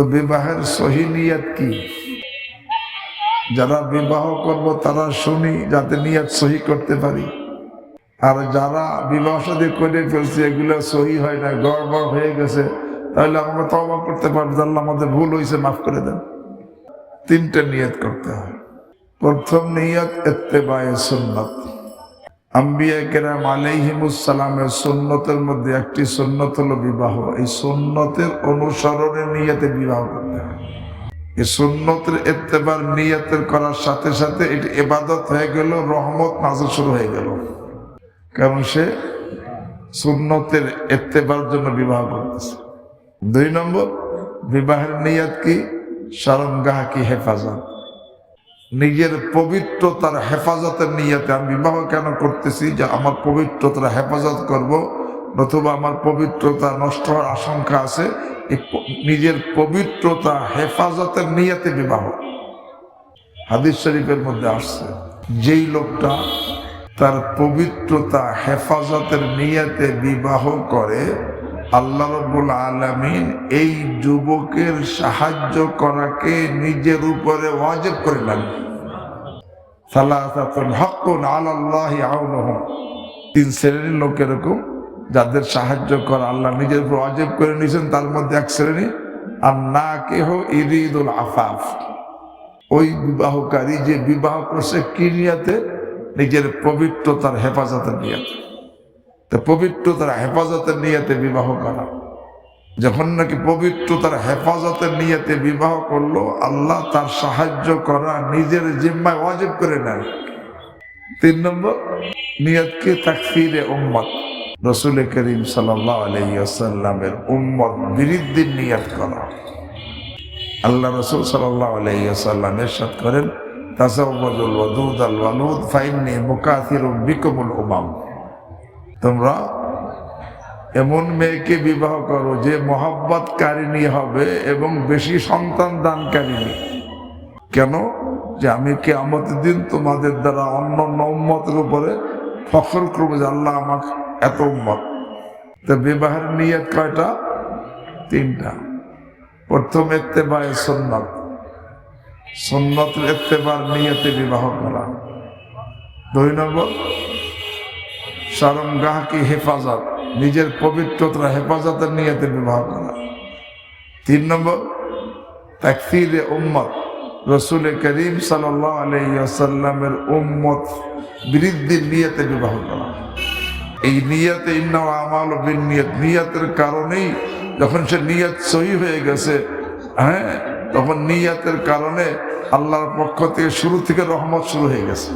তো বিবাহের সহি নিয়ত কি? যারা বিবাহ করব, তারা শুনি যাতে নিয়ত সহি করতে পারি। আর যারা বিবাহ সাথে করে ফেলছে, এগুলো সহি হয় না গড়বড় হয়ে গেছে। তাহলে আমরা তবা করতে পারব, তাহলে আমাদের ভুল হয়েছে মাফ করে দেন। তিনটে নিয়ত করতে হয়। প্রথম নিয়ত এত্তেবায়ে সুন্নত। আম্বিয়া কেরাম আলাইহিমুসালামের সুন্নতের মধ্যে একটি সুন্নত হলো বিবাহ। এই সুন্নতের অনুসরণের নিয়তে বিবাহ করতে হয়। এই সুন্নতের এত্তেবার নিয়তের করার সাথে সাথে এটি এবাদত হয়ে গেল, রহমত নাজল শুরু হয়ে গেল। কারণ সে সুন্নতের এত্তেবার জন্য বিবাহ করতেছে। দুই নম্বর, বিবাহের নিয়ত কি? সরঙ্গাহ কি হেফাজত? নিজের পবিত্রতার হেফাজতের নিয়তে আমি বিবাহ কেন করতেছি? যে আমার পবিত্রতার হেফাজত করব, নতুবা আমার পবিত্রতা নষ্ট হওয়ার আশঙ্কা আছে নিজের পবিত্রতা হেফাজতের নিয়তে বিবাহ। হাদিস শরীফের মধ্যে আসছে, যেই লোকটা তার পবিত্রতা হেফাজতের নিয়তে বিবাহ করে আল্লাহ রব্বুল আলমিন এই যুবকের সাহায্য করাকে নিজের উপরে ওয়াজিব করে নেন। সালাসাতুন হাক্কুন আলাল্লাহি আউনুহুম। তিন শ্রেণির লোক এরকম, যাদের সাহায্য করা আল্লাহ নিজের উপর ওয়াজিব করে নিয়েছেন, তার মধ্যে এক শ্রেণি। আর না কেহ ইরিদুল আফাফ। ওই বিবাহকারী যে বিবাহ করছে কি নিয়াতে নিজের পবিত্রতার হেফাজতের নিয়াতে তো পবিত্রতার হেফাজতের নিয়াতে বিবাহ করা। যখন নাকি পবিত্রতার হেফাজতের নিয়াতে বিবাহ করল, আল্লাহ তার সাহায্য করা নিজের জিম্মায় ওয়াজিব করে নেন। তিন নম্বর, নিয়তকে তাকফিরে উম্মত। রসুল করিম আলাইসাল্লামের উম্মত বিরুদ্ধে নিয়ত করা। আল্লাহ রসুল সাল্লাহ আলাইসাল্লাম এরশাদ করেন, তাসাউবাজুল ওয়াদুদ আল ওয়ালুদ ফাইন্নি মুকাথির বিকমুল উমাম। তোমরা এমন মেয়েকে বিবাহ করো যে মহাব্বত কারিনী হবে এবং বেশি সন্তান দানকারিনী কেন? যে আমি কে আমাদের দিন তোমাদের দ্বারা অন্য উম্মতের উপরে ফখর করব যে আল্লাহ আমার এত উম্মত। তো বিবাহের নিয়ত কয়টা? তিনটা। প্রথম এত্তেবায় সন্ন্যত সন্ন্যত এত্তেবার নিয়তে বিবাহ করা। দুই নম্বর সরমগাহকে হেফাজত, নিজের পবিত্রতা হেফাজতের নিয়তে বিবাহ করা। তিন নম্বর, তাকফিরে উম্মত। রসুল করিম আলাইসাল্লামের উম্মত বৃদ্ধির নিয়তে বিবাহ করা। এই নিয়তে ইন্না আমাল বিন নিয়ত নিয়তের কারণেই যখন সে নিয়ত সহি হয়ে গেছে হ্যাঁ তখন নিয়তের কারণে আল্লাহর পক্ষ থেকে শুরু থেকে রহমত শুরু হয়ে গেছে।